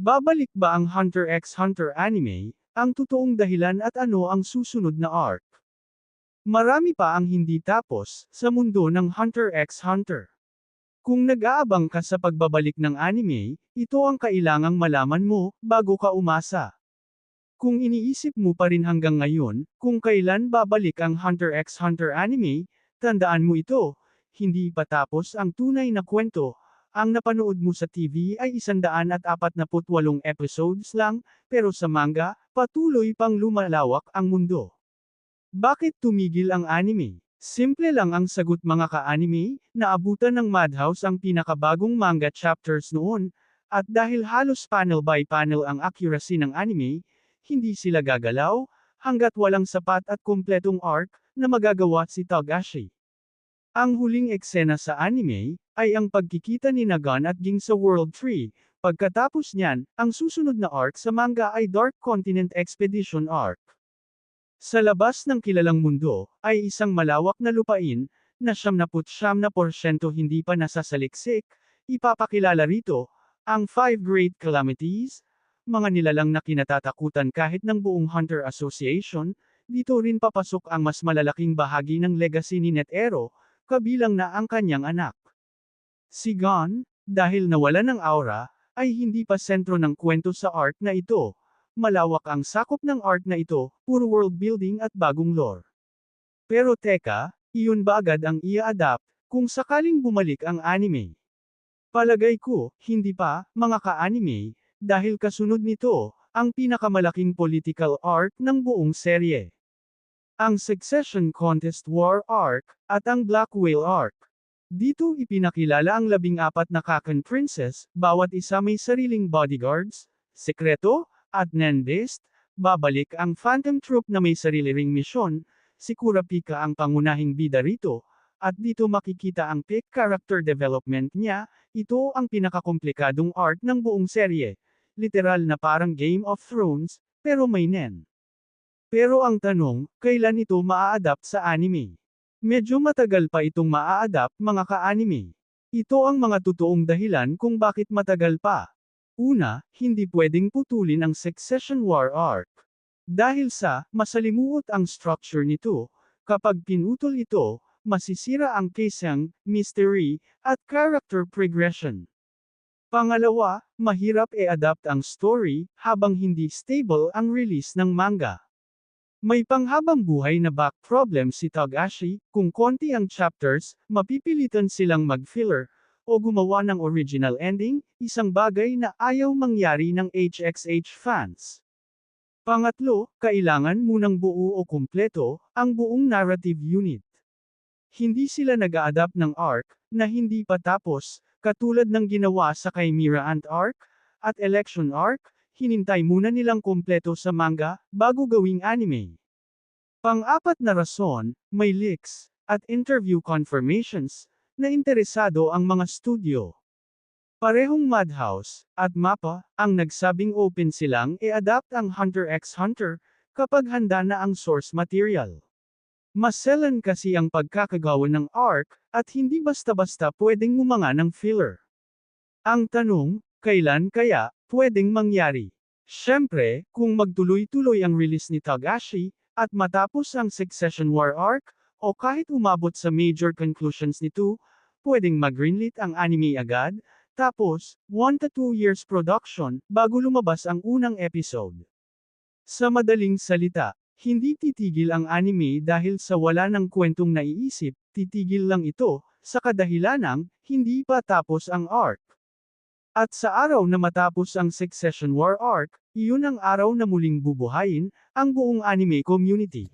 Babalik ba ang Hunter x Hunter anime, ang totoong dahilan at ano ang susunod na arc? Marami pa ang hindi tapos, sa mundo ng Hunter x Hunter. Kung nag-aabang ka sa pagbabalik ng anime, ito ang kailangang malaman mo, bago ka umasa. Kung iniisip mo pa rin hanggang ngayon, kung kailan babalik ang Hunter x Hunter anime, tandaan mo ito, hindi pa tapos ang tunay na kwento, ang napanood mo sa TV ay 148 episodes lang, pero sa manga, patuloy pang lumalawak ang mundo. Bakit tumigil ang anime? Simple lang ang sagot mga ka-anime, naabutan ng Madhouse ang pinakabagong manga chapters noon, at dahil halos panel by panel ang accuracy ng anime, hindi sila gagalaw, hanggat walang sapat at kumpletong arc, na magagawa si Togashi. Ang huling eksena sa anime, ay ang pagkikita ni Nagan at Ging sa World 3. Pagkatapos niyan, ang susunod na arc sa manga ay Dark Continent Expedition Arc. Sa labas ng kilalang mundo, ay isang malawak na lupain, na 79% hindi pa nasasaliksik, ipapakilala rito, ang Five Great Calamities, mga nilalang na kinatatakutan kahit ng buong Hunter Association, dito rin papasok ang mas malalaking bahagi ng legacy ni Netero, kabilang na ang kanyang anak. Si Gon, dahil nawala ng aura, ay hindi pa sentro ng kwento sa arc na ito. Malawak ang sakop ng arc na ito, puro world building at bagong lore. Pero teka, iyon ba agad ang ia-adapt, kung sakaling bumalik ang anime? Palagay ko, hindi pa, mga ka-anime, dahil kasunod nito, ang pinakamalaking political arc ng buong serye. Ang Succession Contest War Arc, at ang Black Whale Arc. Dito ipinakilala ang labing apat na Kakan Princess, bawat isa may sariling bodyguards, sekreto, at nan-based, babalik ang Phantom Troop na may sarili ring misyon, si Kurapika ang pangunahing bida rito, at dito makikita ang peak character development niya, ito ang pinakakomplikadong arc ng buong serye. Literal na parang Game of Thrones, pero may nen. Pero ang tanong, kailan ito maa-adapt sa anime? Medyo matagal pa itong maa-adapt mga ka-anime. Ito ang mga totoong dahilan kung bakit matagal pa. Una, hindi pwedeng putulin ang Succession War arc. Dahil sa, masalimuot ang structure nito, kapag pinutol ito, masisira ang kisang, mystery, at character progression. Pangalawa, mahirap e-adapt ang story, habang hindi stable ang release ng manga. May panghabang buhay na back problem si Togashi, kung konti ang chapters, mapipilitan silang mag-filler, o gumawa ng original ending, isang bagay na ayaw mangyari ng HXH fans. Pangatlo, kailangan munang buo o kumpleto, ang buong narrative unit. Hindi sila nag-a-adapt ng arc, na hindi pa tapos, katulad ng ginawa sa kay Mira Ant arc, at Election arc, hinintay muna nilang kumpleto sa manga, bago gawing anime. Pang-apat na rason, may leaks, at interview confirmations, na interesado ang mga studio. Parehong Madhouse, at Mappa, ang nagsabing open silang e-adapt ang Hunter x Hunter, kapag handa na ang source material. Maselan kasi ang pagkakagawa ng arc, at hindi basta-basta pwedeng umanga ng filler. Ang tanong, kailan kaya, pwedeng mangyari? Siyempre, kung magtuloy-tuloy ang release ni Tagashi, at matapos ang Succession War arc, o kahit umabot sa major conclusions nito, pwedeng mag-greenlit ang anime agad, tapos, 1 to 2 years production, bago lumabas ang unang episode. Sa madaling salita, hindi titigil ang anime dahil sa wala ng kwentong naiisip, titigil lang ito, sa kadahilanang, hindi pa tapos ang arc. At sa araw na matapos ang Succession War arc, iyon ang araw na muling bubuhayin, ang buong anime community.